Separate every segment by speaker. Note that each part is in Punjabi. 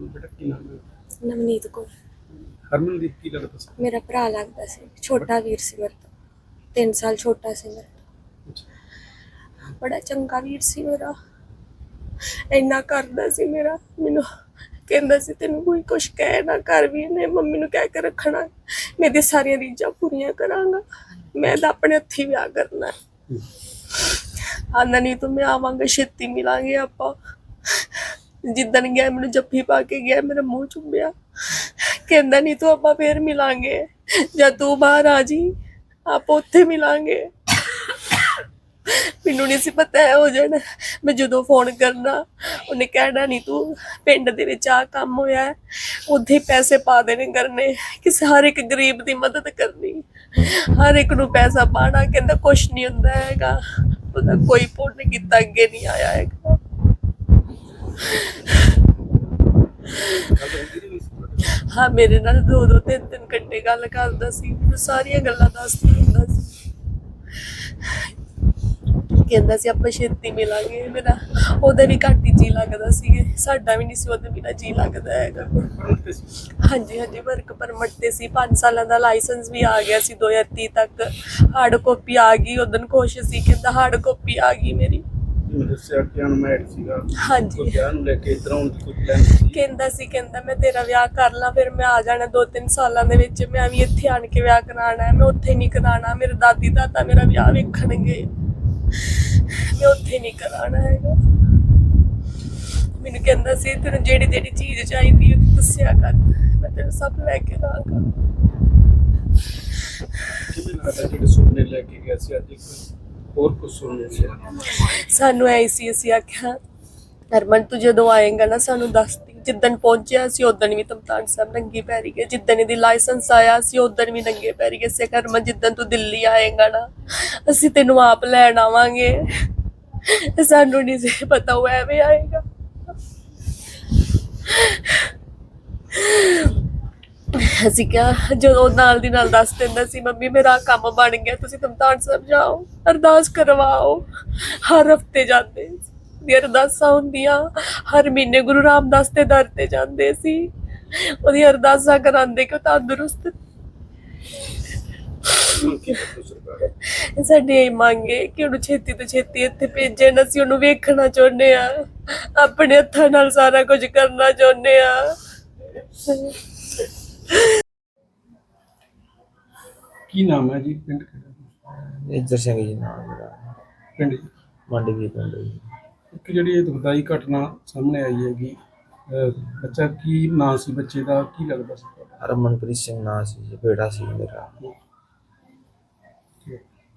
Speaker 1: ਬੇਟਾ ਕੀ ਨਾਮ ਹੈ?
Speaker 2: ਨਵਨੀਤ ਕੌਰ।
Speaker 1: ਹਰਮਨਦੀਪ ਕੀ ਲੱਗਦਾ ਸੀ?
Speaker 2: ਮੇਰਾ ਭਰਾ ਲੱਗਦਾ ਸੀ। ਛੋਟਾ ਵੀਰ ਸੀ ਮੇਰੇ ਤੋਂ। 3 ਸਾਲ ਛੋਟਾ ਸੀ ਮੇਰੇ ਤੋਂ। ਬੜਾ ਚੰਗਾ ਵੀਰ ਸੀ ਮੇਰਾ। ਇੰਨਾ ਕਰਦਾ ਸੀ ਮੇਰਾ। ਮੈਨੂੰ ਕਹਿੰਦਾ ਸੀ ਤੈਨੂੰ ਕੋਈ ਕੁਛ ਕਹਿ ਨਾ ਕਰ ਵੀ ਨੇ ਮੰਮੀ ਨੂੰ ਕਹਿ ਕੇ ਰੱਖਣਾ। ਮੇਰੀ ਸਾਰੀਆਂ ਰੀਝਾਂ ਪੂਰੀਆਂ ਕਰਾਂਗਾ। ਮੈਂ ਤਾਂ ਆਪਣੇ ਹੱਥੀ ਵਿਆਹ ਕਰਨਾ
Speaker 1: ਹੂੰ।
Speaker 2: ਆਂਦਾ ਨਹੀਂ ਤੂੰ ਮੈਂ ਆਵਾਂਗਾ ਛੇਤੀ ਮਿਲਾਂਗੇ ਆਪਾਂ। ਜਿੱਦਣ ਗਿਆ, ਮੈਨੂੰ ਜੱਫੀ ਪਾ ਕੇ ਗਿਆ, ਮੇਰਾ ਮੂੰਹ ਚੁੰਮਿਆ ਕਹਿੰਦਾ, ਨਹੀਂ ਤੂੰ ਆਪਾਂ ਫੇਰ ਮਿਲਾਂਗੇ। ਜਦ ਤੂੰ ਬਾਹਰ ਆ ਜੀ, ਆਪਾਂ ਉੱਥੇ ਮਿਲਾਂਗੇ। ਮੈਨੂੰ ਨਹੀਂ ਸੀ ਪਤਾ ਹੈ ਹੋ ਜਾਣਾ। ਮੈਂ ਜਦੋਂ ਫੋਨ ਕਰਨਾ, ਉਹਨੇ ਕਹਿਣਾ, ਨਹੀਂ ਤੂੰ ਪਿੰਡ ਦੇ ਵਿੱਚ ਆ ਕੰਮ ਹੋਇਆ ਉੱਥੇ ਪੈਸੇ ਪਾ ਦੇਣੇ ਕਰਨੇ। ਕਿਸੇ ਹਰ ਇੱਕ ਗਰੀਬ ਦੀ ਮਦਦ ਕਰਨੀ। ਹਰ ਇੱਕ ਨੂੰ ਪੈਸਾ ਪਾਣਾ ਕਹਿੰਦਾ ਕੁਛ ਨਹੀਂ ਹੁੰਦਾ ਹੈਗਾ। ਉਹਦਾ ਕੋਈ ਪੁੰਨ ਕੀਤਾ, ਅੱਗੇ ਨਹੀਂ ਆਇਆ ਹੈਗਾ
Speaker 1: ਗੱਲ ਹੁੰਦੀ ਨਹੀਂ ਸੀ ਤੁਹਾਡੇ?
Speaker 2: ਹਾਂ, ਮੇਰੇ ਨਾਲ ਦੋ ਦੋ ਤਿੰਨ ਤਿੰਨ ਘੰਟੇ ਗੱਲ ਕਰਦਾ ਸੀ। ਮੈਨੂੰ ਸਾਰੀਆਂ ਗੱਲਾਂ ਦੱਸਦਾ ਹੁੰਦਾ ਸੀ। ਕਹਿੰਦਾ ਸੀ, ਆਪਾਂ ਛੇਤੀ ਮਿਲਾਂਗੇ। ਮੇਰਾ ਉਹਦਾ ਵੀ ਘੱਟ ਹੀ ਜੀ ਲੱਗਦਾ ਸੀ। ਸਾਡਾ ਵੀ ਨਹੀਂ ਸੀ, ਉਹਦੇ ਬਿਨਾ ਜੀ ਲੱਗਦਾ ਹੈਗਾ। ਹਾਂਜੀ ਹਾਂਜੀ ਵਰਕ ਪਰਮਿਟ ਤੇ ਸੀ। 5 ਸਾਲਾਂ ਦਾ ਲਾਇਸੈਂਸ ਵੀ ਆ ਗਿਆ ਸੀ 2030 ਤੱਕ। ਹਾਰਡ ਕਾਪੀ ਆ ਗਈ। ਉਦੋਂ ਖੁਸ਼ ਸੀ, ਕਹਿੰਦਾ ਹਾਰਡ ਕਾਪੀ ਆ ਗਈ ਮੇਰੀ।
Speaker 1: ਦੱਸਿਆ ਕਿ ਅਨਮੈਰਿਡ ਸੀਗਾ।
Speaker 2: ਹਾਂਜੀ।
Speaker 1: ਵਿਆਹ ਨੂੰ ਲੈ ਕੇ ਇਧਰ ਆਉਣ ਦੀ ਕੋਈ ਪਲਾਨ ਸੀ?
Speaker 2: ਕਹਿੰਦਾ ਸੀ ਕਹਿੰਦਾ ਮੈਂ ਤੇਰਾ ਵਿਆਹ ਕਰ ਲਾਂ ਫਿਰ ਮੈਂ ਆ ਜਾਣਾ ਦੋ ਤਿੰਨ ਸਾਲਾਂ ਦੇ ਵਿੱਚ। ਮੈਂ ਵੀ ਇੱਥੇ ਆਣ ਕੇ ਵਿਆਹ ਕਰਾਉਣਾ ਹੈ ਮੈਂ ਉੱਥੇ ਨਹੀਂ ਕਰਾਉਣਾ ਮੇਰੇ ਦਾਦੀ ਦਾਦਾ ਮੇਰਾ ਵਿਆਹ ਵੇਖਣਗੇ। ਮੈਂ ਉੱਥੇ ਨਹੀਂ ਕਰਾਉਣਾ ਹੈਗਾ। ਮੈਨੂੰ ਕਹਿੰਦਾ ਸੀ ਤੈਨੂੰ ਜਿਹੜੀ ਜਿਹੜੀ ਚੀਜ਼ ਚਾਹੀਦੀ ਹੈ ਦੱਸਿਆ ਕਰ। ਮੈਂ ਤੈਨੂੰ ਸਭ ਲੈ ਕੇ ਦਾਂਗਾ
Speaker 1: ਕਿਵੇਂ ਲੱਗਦਾ ਜਿਹੜੇ ਸੁਪਨੇ ਲੈ ਕੇ ਗਿਆ ਸੀ ਅੱਜ ਇੱਕ? ਹੋਰ ਕੁਝ ਸੁਣਨੇ ਲਿਆ
Speaker 2: ਸਾਨੂੰ ਐ ਸੀ, ਅਸੀਂ ਆਖਿਆ, ਹਰਮਨ ਤੂੰ ਜਦੋਂ ਆਏਗਾ ਨਾ ਸਾਨੂੰ ਦੱਸ ਦੀ। ਜਿੱਦਣ ਪਹੁੰਚਿਆ ਸੀ ਉਦੋਂ ਵੀ ਤਮਤਾਨ ਸਾਹਿਬ ਨੰਗੀ ਪੈਰੀ ਗਏ। ਜਿੱਦਣ ਇਹਦੀ ਲਾਇਸੈਂਸ ਆਇਆ ਸੀ ਉਦੋਂ ਵੀ ਨੰਗੇ ਪੈਰੀ ਗਏ। ਸੇ ਹਰਮਨ, ਜਿੱਦਣ ਤੂੰ ਦਿੱਲੀ ਆਏਗਾ ਨਾ, ਅਸੀਂ ਤੈਨੂੰ ਆਪ ਲੈਣ ਆਵਾਂਗੇ। ਸਾਨੂੰ ਨਹੀਂ ਸੀ ਪਤਾ ਉਹ ਐਵੇਂ ਆਏਗਾ। ਅਸੀਂ ਕਿਹਾ ਜਦੋਂ ਨਾਲ ਦੀ ਨਾਲ ਦੱਸ ਦਿੰਦਾ ਸੀ, ਮੰਮੀ, ਮੇਰਾ ਕੰਮ ਬਣ ਗਿਆ, ਤੁਸੀਂ ਤਮਤਾਨ ਸਾਹਿਬ ਜਾਓ ਅਰਦਾਸ ਕਰਵਾਓ। ਹਰ ਹਫ਼ਤੇ ਜਾਂਦੇ ਦੀ ਅਰਦਾਸਾਂ ਹੁੰਦੀਆਂ, ਹਰ ਮਹੀਨੇ ਗੁਰੂ ਰਾਮਦਾਸ ਦੇ ਦਰ ਤੇ ਜਾਂਦੇ ਸੀ। ਉਹਦੀ ਅਰਦਾਸਾਂ ਕਰਾਉਂਦੇ ਕਿ ਉਹ ਤੰਦਰੁਸਤ
Speaker 1: ਹੁਣ ਕੀ ਕਰਦਾ ਸਰਕਾਰ
Speaker 2: ਸਾਡੀ ਇਹ ਮੰਗੇ ਕਿ ਉਹਨੂੰ ਛੇਤੀ ਤੋਂ ਛੇਤੀ ਇੱਥੇ ਭੇਜਣ। ਅਸੀਂ ਉਹਨੂੰ ਵੇਖਣਾ ਚਾਹੁੰਦੇ ਆ ਆਪਣੇ ਹੱਥਾਂ ਨਾਲ ਸਾਰਾ ਕੁਝ ਕਰਨਾ ਚਾਹੁੰਦੇ ਆ
Speaker 1: ਕੀ ਨਾਮ ਹੈ ਜੀ? ਪਿੰਡ ਕਿਹੜਾ
Speaker 3: ਇੱਧਰ ਸਿੰਘ ਜੀ ਨਾਮ ਮੇਰਾ।
Speaker 1: ਪਿੰਡ ਜੀ।
Speaker 3: ਮੰਡੀ ਵੀ ਪਿੰਡ ਜੀ।
Speaker 1: ਇੱਕ ਜਿਹੜੀ ਇਹ ਦੁਖਦਾਈ ਘਟਨਾ ਸਾਹਮਣੇ ਆਈ ਹੈਗੀ ਅਹ ਬੱਚਾ ਕੀ ਨਾਂ ਸੀ? ਬੱਚੇ ਦਾ ਕੀ ਲੱਗਦਾ ਸੀ? ਤੁਹਾਡਾ
Speaker 3: ਹਰਮਨਪ੍ਰੀਤ ਸਿੰਘ ਨਾਂ ਸੀ ਜੀ ਬੇਟਾ ਸੀ ਮੇਰਾ।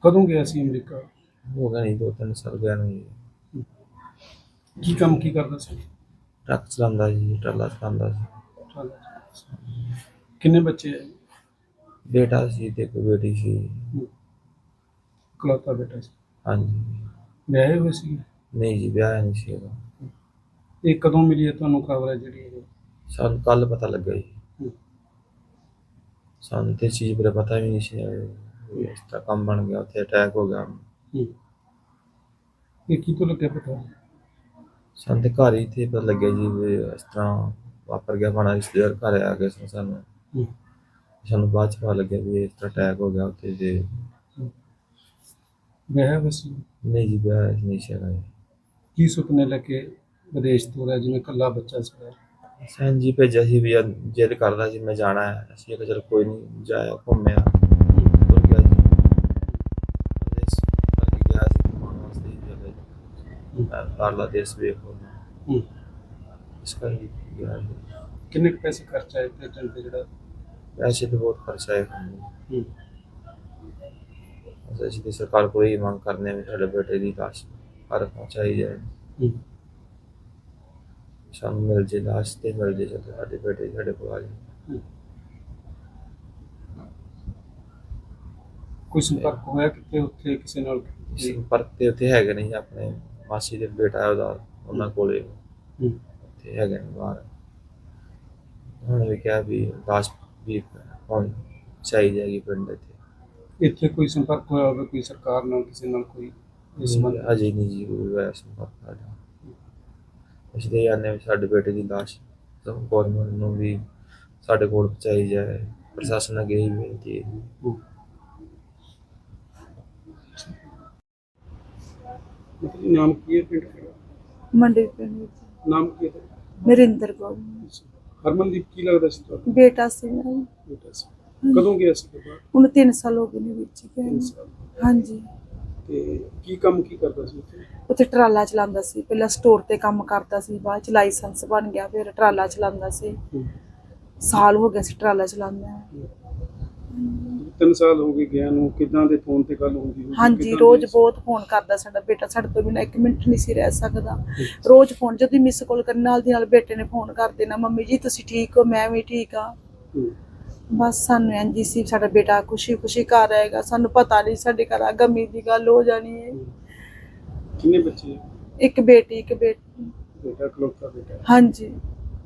Speaker 1: ਕਦੋਂ ਗਿਆ ਸੀ ਅਮਰੀਕਾ?
Speaker 3: ਹੋ ਗਿਆ ਨਹੀਂ ਦੋ ਤਿੰਨ ਸਾਲ ਗਿਆ
Speaker 1: ਕੀ ਕੰਮ ਕੀ ਕਰਦਾ ਸੀ?
Speaker 3: ਟਰੱਕ ਚਲਾਉਂਦਾ ਜੀ ਟਰਾਲਾ ਚਲਾਉਂਦਾ ਸੀ।
Speaker 1: ਚੱਲ। ਕਿੰਨੇ ਬੱਚੇ ਹੈ
Speaker 3: ਬੇਟਾ ਸੀ ਤੇ ਇੱਕ ਬੇਟੀ ਸੀ।
Speaker 1: ਇਕਲੌਤਾ ਬੇਟਾ ਸੀ।
Speaker 3: ਹਾਂਜੀ।
Speaker 1: ਵਿਆਹੇ ਹੋਏ ਸੀ?
Speaker 3: ਨਹੀਂ ਜੀ ਵਿਆਹ ਨਹੀਂ ਸੀ ਉਹਦਾ
Speaker 1: ਇਹ ਕਦੋਂ ਮਿਲੀ ਹੈ ਤੁਹਾਨੂੰ ਖਬਰ ਹੈ ਜਿਹੜੀ ਇਹ?
Speaker 3: ਸਾਨੂੰ ਕੱਲ ਪਤਾ ਲੱਗਾ ਜੀ। ਸਾਨੂੰ ਤੇ ਚੀਜ਼ ਬਾਰੇ ਪਤਾ ਵੀ ਨਹੀਂ ਸੀ ਵੀ ਇਸ ਤਰ੍ਹਾਂ ਕੰਮ ਬਣ ਗਿਆ ਉੱਥੇ ਅਟੈਕ ਹੋ ਗਿਆ।
Speaker 1: ਹੂੰ। ਇਹ ਕੀ ਤੋਂ ਲੱਗਿਆ ਪਤਾ?
Speaker 3: ਸਾਨੂੰ ਤੇ ਘਰ ਹੀ ਤੇ ਪਤਾ ਲੱਗਿਆ ਜੀ ਵੀ ਇਸ ਤਰ੍ਹਾਂ ਵਾਪਰ ਗਿਆ ਬਣਾ ਰਿਸ਼ਤੇਦਾਰ ਘਰ ਆ ਗਏ ਸਨ। ਸਾਨੂੰ ਬਾਅਦ ਚ ਪਤਾ ਲੱਗਿਆ ਵੀ ਇਸ ਤਰ੍ਹਾਂ ਅਟੈਕ ਹੋ ਗਿਆ ਉੱਥੇ ਤੇ
Speaker 1: ਵਿਆਹੇ ਹੋਏ ਸੀ?
Speaker 3: ਨਹੀਂ ਜੀ ਵਿਆਹ ਨਹੀਂ ਸੀ ਹੈਗਾ ਜੀ।
Speaker 1: ਕੀ ਸੁਪਨੇ ਲੈ ਕੇ ਵਿਦੇਸ਼ ਤੋਂ ਰਿਹਾ ਜਿਵੇਂ ਕੱਲਾ ਬੱਚਾ ਸੀ?
Speaker 3: ਸੈਨ ਜੀ ਭੇਜਿਆ ਸੀ ਵੀ ਜਿੱਦ ਕਰਦਾ ਸੀ ਮੈਂ ਜਾਣਾ ਹੈ। ਅਸੀਂ ਕਿਹਾ ਚਲ ਕੋਈ ਨਹੀਂ ਜਾਇਆ ਘੁੰਮਿਆ। ਤੁਰ ਗਿਆ ਜੀ। ਦੇਸ਼ ਕਰਕੇ ਗਿਆ ਸੀ ਘੁੰਮਣ ਵਾਸਤੇ ਮੈਂ ਬਾਹਰਲਾ ਦੇਸ਼ ਵੇਖ। ਇਸ ਕਰਕੇ ਗਿਆ ਜੀ।
Speaker 1: ਕਿੰਨੇ ਪੈਸੇ ਖਰਚਾ ਟ੍ਰੀਟਮੈਂਟ ਤੇ ਜਿਹੜਾ
Speaker 3: ਵੈਸੇ ਤਾਂ ਬਹੁਤ ਖਰਚਾ ਸਾਨੂੰ
Speaker 1: ਹੂੰ।
Speaker 3: ਅਸੀਂ ਤੇ ਸਰਕਾਰ ਕੋਲ ਹੀ ਮੰਗ ਕਰਨੇ ਵੀ ਸਾਡੇ ਬੇਟੇ ਦੀ ਲਾਸ਼ ਘਰ ਪਹੁੰਚਾਈ ਜਾਏ।
Speaker 1: ਹੂੰ।
Speaker 3: ਸਾਨੂੰ ਮਿਲ ਜੇ ਲਾਸ਼ ਤੇ ਮਿਲ ਜੇ ਜਦੋਂ ਸਾਡੇ ਬੇਟੇ ਸਾਡੇ ਕੋਲ ਆ ਜਾਏ
Speaker 1: ਕੋਈ ਸੰਪਰਕ ਹੋਇਆ ਕਿਤੇ ਉੱਥੇ ਕਿਸੇ ਨਾਲ?
Speaker 3: ਸੰਪਰਕ ਤੇ ਉੱਥੇ ਹੈਗੇ ਨਹੀਂ ਆਪਣੇ ਮਾਸੀ ਦੇ ਬੇਟਾ ਉਹਦਾ ਉਹਨਾਂ ਕੋਲੇ।
Speaker 1: ਹੂੰ।
Speaker 3: ਉੱਥੇ ਹੈਗੇ ਨੇ ਬਾਹਰ। ਉਹਨਾਂ ਨੇ ਵੀ ਕਿਹਾ ਵੀ ਲਾਸ਼ ਵੀ ਹੁਣ ਚਾਹੀ ਜਾਏਗੀ ਪਿੰਡ ਇੱਥੇ।
Speaker 1: ਇੱਥੇ ਕੋਈ ਸੰਪਰਕ ਹੋਇਆ ਹੋਵੇ ਕੋਈ ਸਰਕਾਰ ਨਾਲ ਕਿਸੇ ਨਾਲ ਕੋਈ ਇਸ ਸੰਬੰਧ?
Speaker 3: ਅਜੇ ਨਹੀਂ ਜੀ ਕੋਈ ਹੋਇਆ ਸੰਪਰਕ ਸਾਡਾ ਅਸੀਂ ਤੇ ਜਾਣਦੇ ਹਾਂ ਵੀ ਸਾਡੇ ਬੇਟੇ ਦੀ ਲਾਸ਼ ਗੌਰਮੈਂਟ ਨੂੰ ਵੀ ਸਾਡੇ ਕੋਲ ਪਹੁੰਚਾਈ ਜਾਏ ਪ੍ਰਸ਼ਾਸਨ ਅੱਗੇ ਹੀ ਬੇਨਤੀ ਹੈ।
Speaker 1: ਮਤਲਬ ਨਾਮ ਕੀ ਹੈ ਪਿੰਡ? ਕਿਹੜਾ
Speaker 4: ਮੰਡੀ ਪਿੰਡ ਵਿੱਚ।
Speaker 1: ਨਾਮ ਕੀ ਹੈ
Speaker 4: ਨਰਿੰਦਰ ਕੌਰ।
Speaker 1: ਹਰਮਨਦੀਪ ਕੀ ਲੱਗਦਾ ਸੀ ਤੁਹਾਡਾ?
Speaker 4: ਬੇਟਾ ਸੀ ਮੇਰਾ।
Speaker 1: ਬੇਟਾ ਸੀ। ਕਦੋਂ ਗਿਆ ਸੀ ਬਾਹਰ
Speaker 4: ਉਹਨੂੰ 3 ਸਾਲ ਹੋ ਗਏ ਨੇ ਵਿੱਚ ਗਏ
Speaker 1: ਤਿੰਨ
Speaker 4: ਨੂੰ।
Speaker 1: ਸਾਲ।
Speaker 4: ਹਾਂਜੀ।
Speaker 1: ਤੇ ਕੀ ਕੰਮ ਕੀ ਕਰਦਾ ਸੀ ਉੱਥੇ?
Speaker 4: ਉੱਥੇ ਟਰਾਲਾ ਚਲਾਉਂਦਾ ਸੀ। ਪਹਿਲਾਂ ਸਟੋਰ ਤੇ ਕੰਮ ਕਰਦਾ ਸੀ ਬਾਅਦ ਚ ਲਾਇਸੈਂਸ ਬਣ ਗਿਆ ਫਿਰ ਟਰਾਲਾ ਚਲਾਉਂਦਾ ਸੀ।
Speaker 1: ਹੂੰ।
Speaker 4: ਸਾਲ ਹੋ ਗਿਆ ਸੀ ਟਰਾਲਾ ਚਲਾਉਂਦਾ
Speaker 1: ਤਿੰਨ ਸਾਲ ਹੋ ਗਏ ਗਿਆ ਨੂੰ ਕਿਦਾਂ ਦੇ ਫੋਨ ਤੇ ਗੱਲ ਹੁੰਦੀ ਹੋਊਗੀ,
Speaker 4: ਹਾਂਜੀ
Speaker 1: ਕਿੱਦਾਂ
Speaker 4: ਰੋਜ਼
Speaker 1: ਦੀ-
Speaker 4: ਬਹੁਤ ਫੋਨ ਕਰਦਾ ਸਾਡਾ ਬੇਟਾ ਸਾਡੇ ਤੋਂ ਬਿਨਾਂ ਇੱਕ ਮਿੰਟ ਨਹੀਂ ਸੀ ਰਹਿ ਸਕਦਾ। ਰੋਜ਼ ਫੋਨ ਜਦੋਂ ਮਿਸ ਕਾਲ ਕਰਨ ਨਾਲ ਦੀ ਨਾਲ ਬੇਟੇ ਨੇ ਫੋਨ ਕਰ ਦੇਣਾ ਮੰਮੀ ਜੀ ਤੁਸੀਂ ਠੀਕ ਹੋ? ਮੈਂ ਵੀ ਠੀਕ ਆ
Speaker 1: ਹੂੰ।
Speaker 4: ਬਸ ਸਾਨੂੰ ਹੀ ਸੀ ਸਾਡਾ ਬੇਟਾ ਖੁਸ਼ੀ ਖੁਸ਼ੀ ਘਰ ਆਏਗਾ ਸਾਨੂੰ ਪਤਾ ਨਹੀਂ ਸਾਡੇ ਘਰ ਆ ਗਮੀ ਦੀ ਗੱਲ ਹੋ ਜਾਣੀ ਹੈ।
Speaker 1: ਕਿੰਨੇ ਬੱਚੇ ਹੈ?
Speaker 4: ਇੱਕ ਬੇਟੀ ਇੱਕ ਬੇਟੀ
Speaker 1: ਬੇਟਾ ਕਲੋਤਾ ਬੇਟਾ। ਹੈ।
Speaker 4: ਹਾਂਜੀ।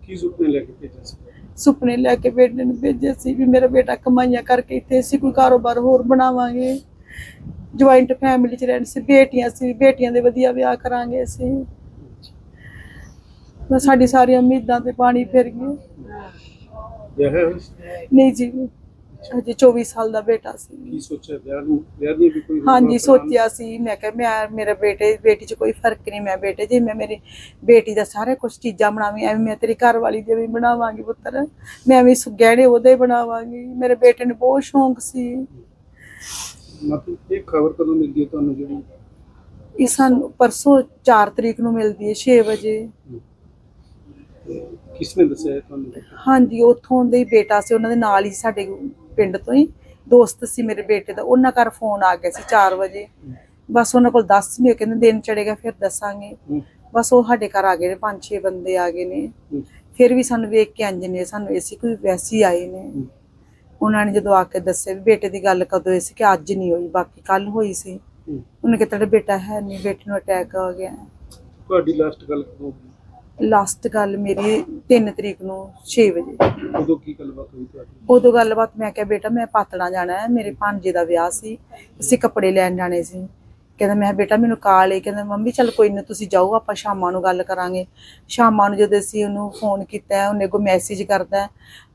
Speaker 1: ਕੀ ਸੁਪਨੇ ਲੈ ਕੇ ਭੇਜਿਆ ਸੀ?
Speaker 4: ਸੁਪਨੇ ਲੈ ਕੇ ਬੇਟੇ ਨੂੰ ਭੇਜੇ ਸੀ ਵੀ ਮੇਰਾ ਬੇਟਾ ਕਮਾਈਆਂ ਕਰਕੇ ਇੱਥੇ ਅਸੀਂ ਕੋਈ ਕਾਰੋਬਾਰ ਹੋਰ ਬਣਾਵਾਂਗੇ। ਜੁਆਇੰਟ ਫੈਮਿਲੀ ਚ ਰਹਿਣ ਸੀ ਬੇਟੀਆਂ ਸੀ ਬੇਟੀਆਂ ਦੇ ਵਧੀਆ ਵਿਆਹ ਕਰਾਂਗੇ ਅਸੀਂ। ਬਸ ਸਾਡੀ ਸਾਰੀਆਂ ਉਮੀਦਾਂ ਤੇ ਪਾਣੀ ਫਿਰ
Speaker 1: ਹੈ
Speaker 4: ਨਹੀਂ ਜੀ। ਅਜੇ 24 ਸਾਲ ਦਾ ਬੇਟਾ ਸੀ।
Speaker 1: ਕੀ ਸੋਚਿਆ? ਵਿਆਹ ਨੂੰ ਵਿਆਹ ਦੀ ਵੀ ਕੋਈ
Speaker 4: ਹਾਂਜੀ? ਸੋਚਿਆ ਸੀ। ਮੈਂ ਕਿਹਾ ਮੈਂ ਮੇਰੇ ਬੇਟੇ ਬੇਟੀ 'ਚ ਕੋਈ ਫ਼ਰਕ ਨਹੀਂ। ਮੈਂ ਬੇਟੇ ਜੀ ਮੈਂ ਮੇਰੀ ਬੇਟੀ ਦਾ ਸਾਰੇ ਕੁਝ ਚੀਜ਼ਾਂ ਬਣਾਵੀਂ। ਐਵੇਂ ਮੈਂ ਤੇਰੀ ਘਰ ਵਾਲੀ ਦੇ ਵੀ ਬਣਾਵਾਂਗੀ ਪੁੱਤਰ। ਮੈਂ ਵੀ ਸੁ- ਗਹਿਣੇ ਉਹਦੇ ਬਣਾਵਾਂਗੀ। ਮੇਰੇ ਬੇਟੇ ਨੂੰ ਬਹੁਤ ਸ਼ੌਂਕ ਸੀ।
Speaker 1: ਮਤਲਬ ਇਹ ਖਬਰ ਕਦੋਂ ਮਿਲਦੀ ਹੈ ਤੁਹਾਨੂੰ ਜਿਹੜੀ?
Speaker 4: ਇਹ ਸਾਨੂੰ ਪਰਸੋਂ 4 ਤਰੀਕ ਨੂੰ ਮਿਲਦੀ ਹੈ 6 ਵਜੇ।
Speaker 1: ਕਿਸ ਨੇ ਦੱਸਿਆ ਤੁਹਾਨੂੰ?
Speaker 4: ਹਾਂਜੀ ਉੱਥੋਂ ਦੇ ਹੀ ਬੇਟਾ ਸੀ। ਉਹਨਾਂ ਦੇ ਨਾਲ ਹੀ ਸਾਡੇ ਪਿੰਡ ਤੋਂ ਹੀ ਦੋਸਤ ਸੀ ਮੇਰੇ ਬੇਟੇ ਦਾ ਉਹਨਾਂ ਘਰ ਫੋਨ ਆ ਗਿਆ ਸੀ 4 ਵਜੇ ਬਸ ਉਹਨਾਂ ਕੋਲ ਦੱਸ ਨਹੀਂ ਹੋਏ, ਕਹਿੰਦੇ ਦਿਨ ਚੜੇਗਾ ਫਿਰ ਦੱਸਾਂਗੇ। ਬਸ ਉਹ ਸਾਡੇ ਘਰ ਆ ਗਏ ਨੇ ਪੰਜ ਛੇ ਬੰਦੇ ਆ ਗਏ ਨੇ। ਫਿਰ ਵੀ ਸਾਨੂੰ ਵੇਖ ਕੇ ਅੰਜ ਨੇ ਸਾਨੂੰ ਐਸੀ ਕੋਈ ਵੈਸੀ ਆਏ ਨੇ। ਉਹਨਾਂ ਨੇ ਜਦੋਂ ਆ ਕੇ ਦੱਸਿਆ ਵੀ ਬੇਟੇ ਦੀ ਗੱਲ ਕਦੋਂ ਹੋਈ ਸੀ ਕਿ ਅੱਜ ਨਹੀਂ ਹੋਈ ਬਾਕੀ ਕੱਲ ਹੋਈ ਸੀ। ਉਹਨੇ ਕਿਹਾ ਤੇਰਾ ਬੇਟਾ ਹੈ ਨਹੀਂ ਬੇਟੇ ਨੂੰ ਅਟੈਕ ਆ ਗਿਆ
Speaker 1: ਤੁਹਾਡੀ ਲਾਸਟ ਗੱਲ ਕਦੋਂ ਹੋਈ
Speaker 4: ਲਾਸਟ ਗੱਲ ਮੇਰੀ 3 ਤਰੀਕ ਨੂੰ 6 ਵਜੇ।
Speaker 1: ਉਦੋਂ ਕੀ ਗੱਲਬਾਤ ਹੋਈ ਤੁਹਾਡੀ?
Speaker 4: ਉਦੋਂ ਗੱਲਬਾਤ ਮੈਂ ਕਿਹਾ ਬੇਟਾ ਮੈਂ ਪਾਤੜਾ ਜਾਣਾ ਹੈ। ਮੇਰੇ ਭਾਂਜੇ ਦਾ ਵਿਆਹ ਸੀ। ਅਸੀਂ ਕੱਪੜੇ ਲੈਣ ਜਾਣੇ ਸੀ। ਕਹਿੰਦਾ ਮੈਂ ਬੇਟਾ ਮੈਨੂੰ ਕਾਲ ਹੈ ਕਹਿੰਦਾ ਮੰਮੀ ਚੱਲ ਕੋਈ ਨਾ ਤੁਸੀਂ ਜਾਓ ਆਪਾਂ ਸ਼ਾਮਾਂ ਨੂੰ ਗੱਲ ਕਰਾਂਗੇ। ਸ਼ਾਮਾਂ ਨੂੰ ਜਦੋਂ ਅਸੀਂ ਉਹਨੂੰ ਫੋਨ ਕੀਤਾ ਉਹਨੇ ਕੋ ਮੈਸੇਜ ਕਰਦਾ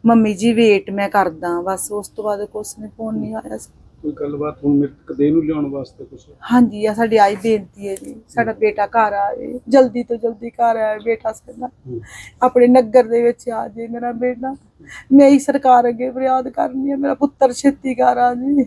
Speaker 4: ਮੰਮੀ ਜੀ ਵੇਟ ਮੈਂ ਕਰਦਾ। ਬਸ ਉਸ ਤੋਂ ਬਾਅਦ ਕੁਛ ਨੇ ਫੋਨ ਨਹੀਂ ਆਇਆ ਸੀ।
Speaker 1: ਕੋਈ ਗੱਲਬਾਤ ਹੁਣ ਮ੍ਰਿਤਕ ਦੇਹ ਨੂੰ ਲਿਆਉਣ ਵਾਸਤੇ ਕੁਝ
Speaker 4: ਹਾਂਜੀ ਆ ਸਾਡੀ ਆਈ ਬੇਨਤੀ ਹੈ ਜੀ। ਸਾਡਾ ਬੇਟਾ ਘਰ ਆਏ ਜਲਦੀ ਤੋਂ ਜਲਦੀ ਘਰ ਆਏ ਬੇਟਾ ਸਾਡਾ ਆਪਣੇ ਨਗਰ ਦੇ ਵਿੱਚ ਆ ਜੇ ਮੇਰਾ ਬੇਟਾ। ਮੈਂ ਹੀ ਸਰਕਾਰ ਅੱਗੇ ਫਰਿਆਦ ਕਰਨੀ ਹੈ ਮੇਰਾ ਪੁੱਤਰ ਛੇਤੀ ਘਰ ਆ ਜੀ।